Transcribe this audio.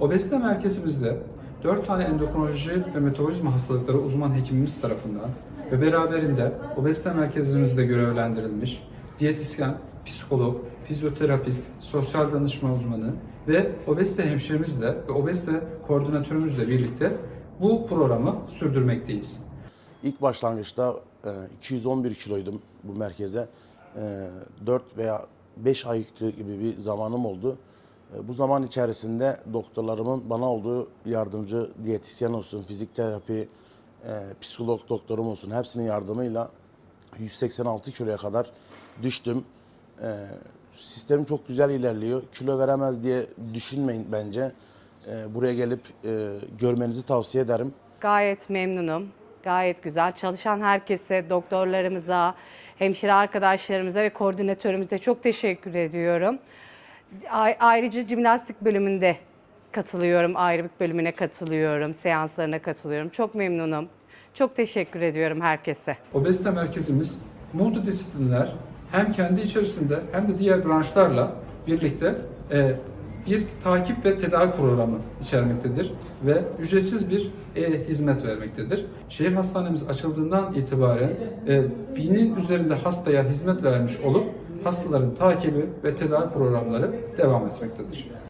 Obezite merkezimizde 4 tane endokrinoloji ve metabolizma hastalıkları uzman hekimimiz tarafından ve beraberinde obezite merkezimizde görevlendirilmiş diyetisyen, psikolog, fizyoterapist, sosyal danışma uzmanı ve obezite hemşiremizle ve obezite koordinatörümüzle birlikte bu programı sürdürmekteyiz. İlk başlangıçta e, 211 kiloydum bu merkeze. E, 4 veya 5 ay gibi bir zamanım oldu. E, Bu zaman içerisinde doktorlarımın bana olduğu yardımcı diyetisyen olsun, fizik terapi, e, psikolog doktorum olsun hepsinin yardımıyla 186 kiloya kadar düştüm. E, Sistem çok güzel ilerliyor. Kilo veremez diye düşünmeyin bence. E, Buraya gelip görmenizi tavsiye ederim. Gayet memnunum. Gayet güzel. Çalışan herkese, doktorlarımıza, hemşire arkadaşlarımıza ve koordinatörümüze çok teşekkür ediyorum. Ayrıca jimnastik bölümünde katılıyorum. Aerobik bölümüne katılıyorum. Seanslarına katılıyorum. Çok memnunum. Çok teşekkür ediyorum herkese. Obezite merkezimiz multidisipliner hem kendi içerisinde hem de diğer branşlarla birlikte e, bir takip ve tedavi programı içermektedir ve ücretsiz bir e, hizmet vermektedir. Şehir hastanemiz açıldığından itibaren e, binin üzerinde hastaya hizmet vermiş olup hastaların takibi ve tedavi programları devam etmektedir.